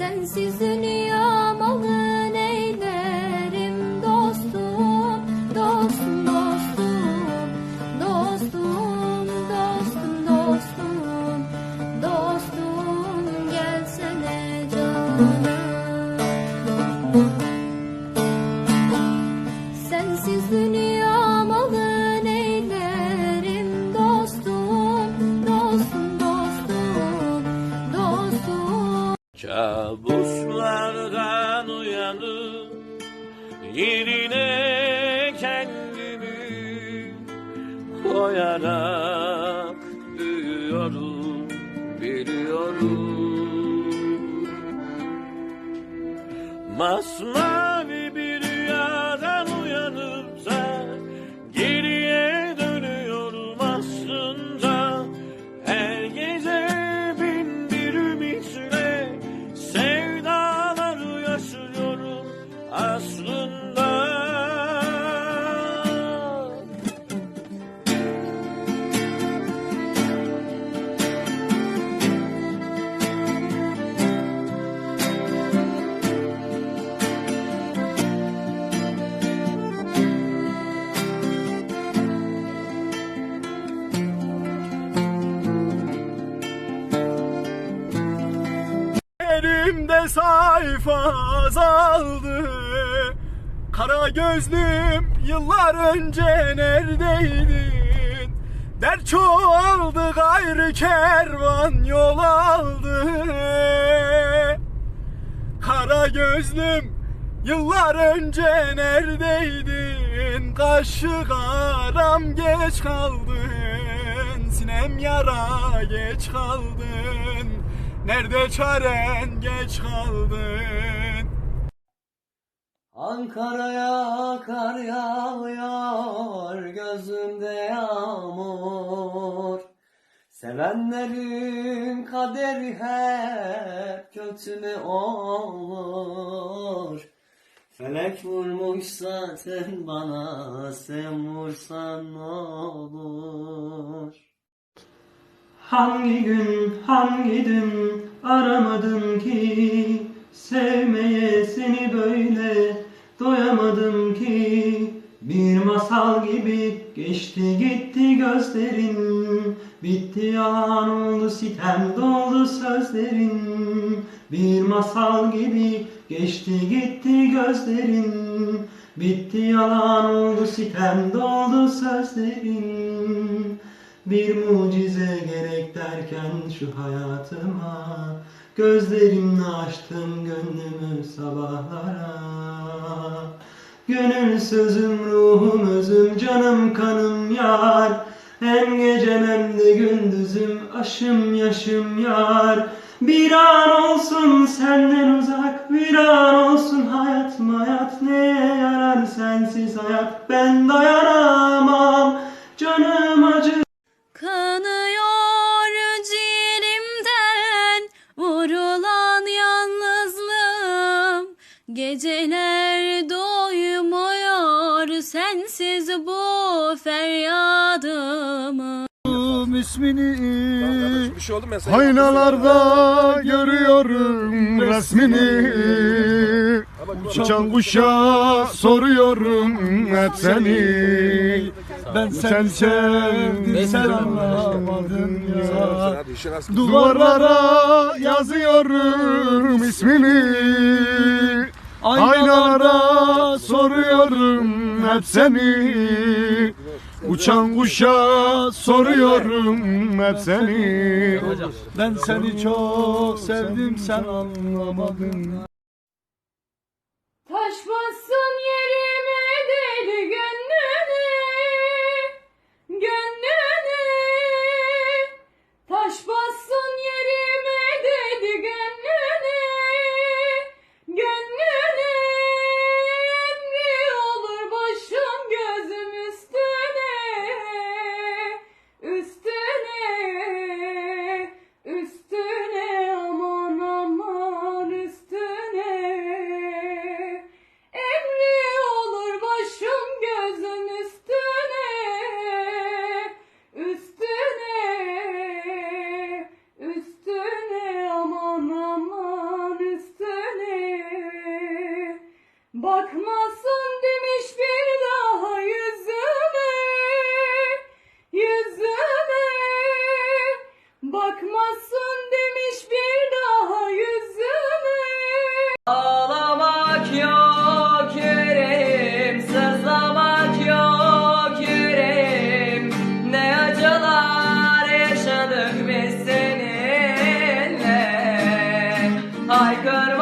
Sensiz dünyam alın eylerim dostum, dostum, dostum, dostum, dostum, dostum, dostum, gelsene canım. Sensiz dünyam Kabuslardan uyanıp yerine kendimi koyarak büyüyorum, biliyorum. Masmavi aslında. Elimde sayfa azaldı Kara gözlüm yıllar önce neredeydin? Der çoğaldı gayrı kervan yol aldı. Kara gözlüm yıllar önce neredeydin? Kaşı karam geç kaldın Sinem yara geç kaldın. Nerede çaren geç kaldın Ankara'ya kar yağıyor, gözümde yağmur. Sevenlerin kaderi hep kötü mü olur? Felek vurmuş zaten bana, sen vursan ne olur? Hangi gün, hangi dün aramadın ki Sevmeye seni böyle doyamadım ki. Bir masal gibi geçti gitti gözlerin. Bitti yalan oldu sitem doldu sözlerin. Bir masal gibi geçti gitti gözlerin. Bitti yalan oldu sitem doldu sözlerin bir mucize gerek derken şu hayatıma Gözlerimle açtım gönlümü sabahlara. Gönül sözüm, ruhum, özüm, canım, kanım yar. Hem gecem hem de gündüzüm, aşım, yaşım yar. Bir an olsun senden uzak, bir an olsun hayat hayat Neye yarar? Sensiz hayat, ben dayanamam Geceler doymuyor sensiz bu feryadımı. İsmini Bir şey oldu Aynalarda görüyorum resmini. Uçan kuşa soruyorum hep seni. Ben sen sevdin sen anlamadın ya. Duvarlara yazıyorum ismini Aynalara soruyorum hep seni. Uçan kuşa soruyorum hep seni. Ben seni çok sevdim sen anlamadın Bakmasın demiş bir daha yüzüme Yüzüme Bakmasın demiş bir daha yüzüme Ağlamak yok yüreğim Sızlamak yok yüreğim. Ne acılar yaşadık biz seninle. Haykırmak